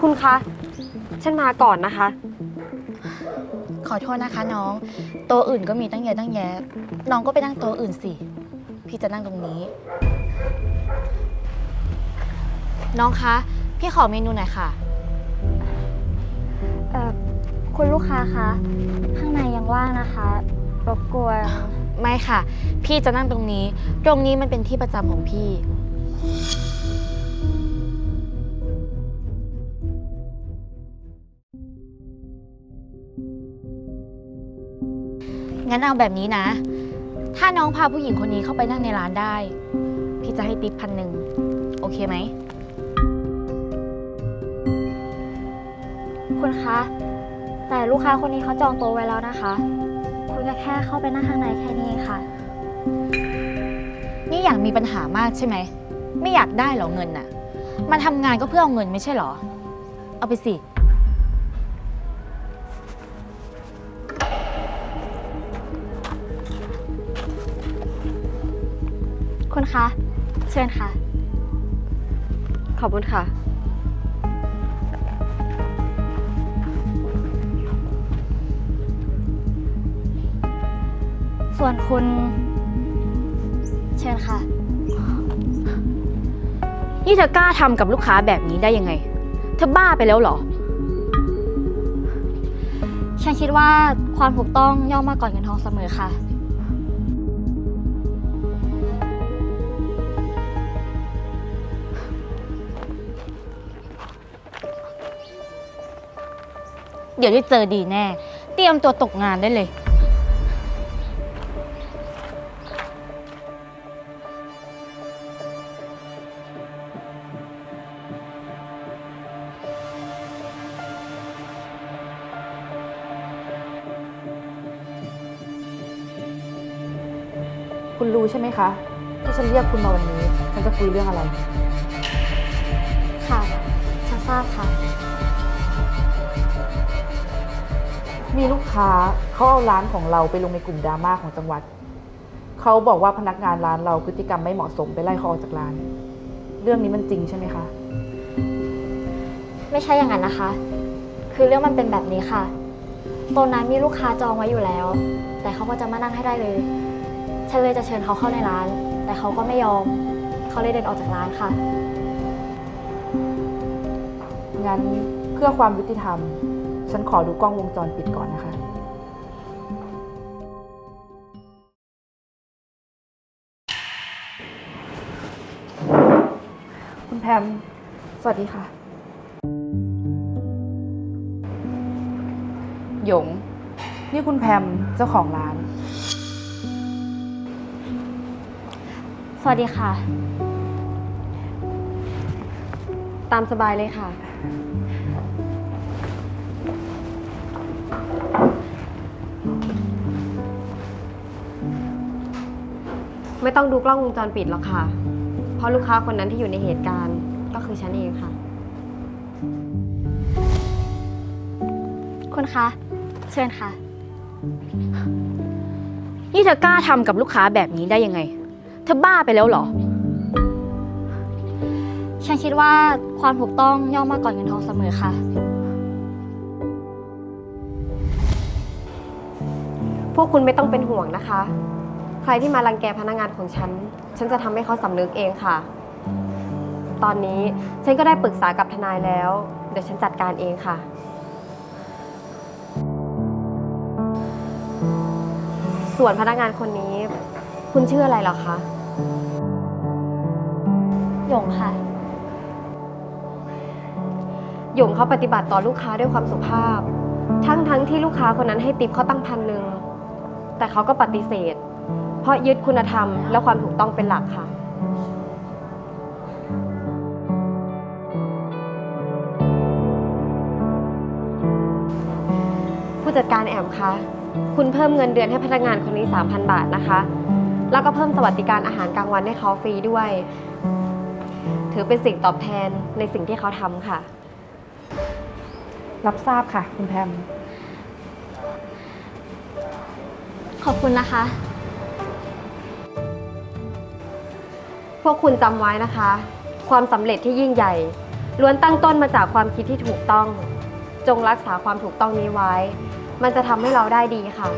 คุณคะ ฉันมาก่อนนะคะ ขอโทษนะคะน้อง โต๊ะอื่นก็มีตั้งเยอะตั้งแยะ น้องก็ไปนั่งโต๊ะอื่นสิ พี่จะนั่งตรงนี้ น้องคะ พี่ขอเมนูหน่อยค่ะ เอ่อ คุณลูกค้าคะ ข้างในยังว่างนะคะ รบกวน ไม่ค่ะ พี่จะนั่งตรงนี้ ตรงนี้มันเป็นที่ประจำของพี่ งั้นเอาแบบนี้นะ ถ้าน้องพาผู้หญิงคนนี้เข้าไปนั่งในร้านได้ พี่จะให้ติปพันหนึ่งโอเคไหม คุณคะ แต่ลูกค้าคนนี้เขาจองโต๊ะไว้แล้วนะคะ คุณก็แค่เข้าไปนั่งข้างในแค่นี้เองค่ะ นี่อยากมีปัญหามากใช่ไหม ไม่อยากได้เหรอเงินน่ะ มาทำงานก็เพื่อเอาเงินไม่ใช่เหรอ เอาไปสิ คุณคะ เชิญค่ะ ขอบคุณค่ะ ส่วนคุณ เชิญค่ะ นี่เธอกล้าทำกับลูกค้าแบบนี้ได้ยังไง เธอบ้าไปแล้วเหรอ ฉันคิดว่าความถูกต้องย่อมมาก่อนเงินทองเสมอค่ะ เดี๋ยวได้เจอดีแน่ เตรียมตัวตกงานได้เลย คุณรู้ใช่ไหมคะ ที่ฉันเรียกคุณมาวันนี้ ฉันจะคุยเรื่องอะไร ค่ะ ฉันทราบค่ะ มีลูกค้าเขาเอาร้านของเราไปลงในกลุ่มดราม่าของจังหวัด เขาบอกว่าพนักงานร้านเราพฤติกรรมไม่เหมาะสมไปไล่เขาออกจากร้าน เรื่องนี้มันจริงใช่ไหมคะ ไม่ใช่อย่างนั้นนะคะ คือเรื่องมันเป็นแบบนี้ค่ะโต๊ะนั้นมีลูกค้าจองไว้อยู่แล้ว แต่เขาก็จะมานั่งให้ได้เลย ฉันเลยจะเชิญเขาเข้าในร้าน แต่เขาก็ไม่ยอม เขาเลยเดินออกจากร้านค่ะ งั้นเพื่อความยุติธรรม ฉันขอดูกล้องวงจรปิดก่อนนะคะ คุณแพม สวัสดีค่ะ หยง นี่คุณแพมเจ้าของร้าน สวัสดีค่ะ ตามสบายเลยค่ะ ไม่ต้องดูกล้องวงจรปิดหรอกค่ะ เพราะลูกค้าคนนั้นที่อยู่ในเหตุการณ์ก็คือฉันเองค่ะ คุณคะ เชิญค่ะ นี่เธอกล้าทำกับลูกค้าแบบนี้ได้ยังไง เธอบ้าไปแล้วเหรอ ฉันคิดว่าความถูกต้องย่อมมาก่อนเงินทองเสมอค่ะ พวกคุณไม่ต้องเป็นห่วงนะคะ ใครที่มารังแกพนักงานของฉัน ฉันจะทำให้เขาสำนึกเองค่ะ ตอนนี้ฉันก็ได้ปรึกษากับทนายแล้ว เดี๋ยวฉันจัดการเองค่ะ ส่วนพนักงานคนนี้ คุณชื่ออะไรเหรอคะ หยงค่ะ หยงเขาปฏิบัติต่อลูกค้าด้วยความสุภาพ ทั้งทั้งที่ลูกค้าคนนั้นให้ติปเขาตั้งพันหนึ่ง แต่เขาก็ปฏิเสธเพ ราะยึดคุณธรรมและความถูกต้องเป็นหลักค่ะ ผู้จัดการแอมคะ คุณเพิ่มเงินเดือนให้พนักงานคนนี้ 3,000 บาทนะคะ แล้วก็เพิ่มสวัสดิการอาหารกลางวันให้เขาฟรีด้วย ถือเป็นสิ่งตอบแทนในสิ่งที่เขาทำค่ะ รับทราบค่ะ คุณแพม ขอบคุณนะคะ วกคุณจำไว้นะคะ ความสำเร็จที่ยิ่งใหญ่ ล้วนตั้งต้นมาจากความคิดที่ถูกต้อง จงรักษาความถูกต้องนี้ไว้ มันจะทำให้เราได้ดีค่ะ